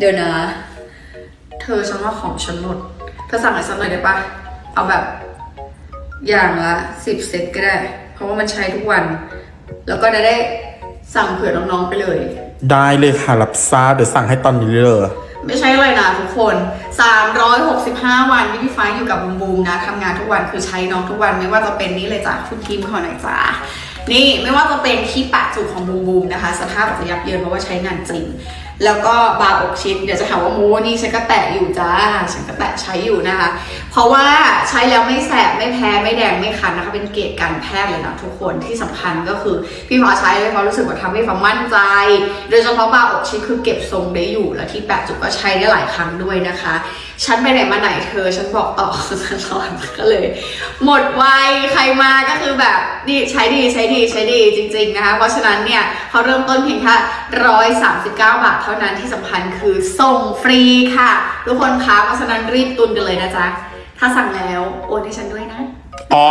เดี๋ยวนะ เธอฉันว่าของฉันหมด เธอสั่งอะไรสักหน่อยได้ปะเอาแบบ อย่างละสิบเซตก็ได้ เพราะว่ามันใช้ทุกวัน แล้วก็จะได้สั่งเผื่อน้องๆไปเลย ได้เลยค่ะรับทราบเดี๋ยวสั่งให้ตอนนี้เลยไม่ใช่เลยนะทุกคน 365 วันที่พี่ฟ้าอยู่กับบูมบูมนะทำงานทุกวันคือใช้น้องทุกวันไม่ว่าจะเป็นนี้เลยจ้ะคุณกิมขอหน่อยจ้า นี่ไม่ว่าจะเป็นที่ปะจุกของบูมบูมนะคะ สภาพจะยับเยินเพราะว่าใช้งานจริง แล้วก็บาร์อกชิดเดี๋ยวจะถามว่าโมนี่ฉันก็แตะอยู่จ้าฉันก็แตะใช้อยู่นะคะ เพราะว่าใช้แล้วไม่แสบไม่แพ้ไม่แดงไม่คันนะคะ เป็นเกรดการแพทย์เลยนะทุกคนที่สำคัญก็คือพี่ฟ้าใช้เลยเพราะรู้สึกว่าทำให้ฟ้ามั่นใจ โดยเฉพาะบาร์อกชิดคือเก็บทรงได้อยู่ แล้วที่แปะจุกก็ใช้ได้หลายครั้งด้วยนะคะ ฉันไปไหนมาไหนเธอ ฉันบอกต่อตลอดก็เลย หมดไวใครมาก็คือแบบนี่ใช้ดีใช้ดีใช้ดีจริง ๆ นะคะ เพราะฉะนั้นเนี่ยเขาเริ่มต้นเพียงแค่ร้อยสามสิบเก้าบาทเท่านั้นที่สำคัญคือส่งฟรีค่ะ ทุกคนคะเพราะฉะนั้นรีบตุนกันเลยนะจ๊ะ ถ้าสั่งแล้วโอนให้ฉันด้วยนะ อ๋อ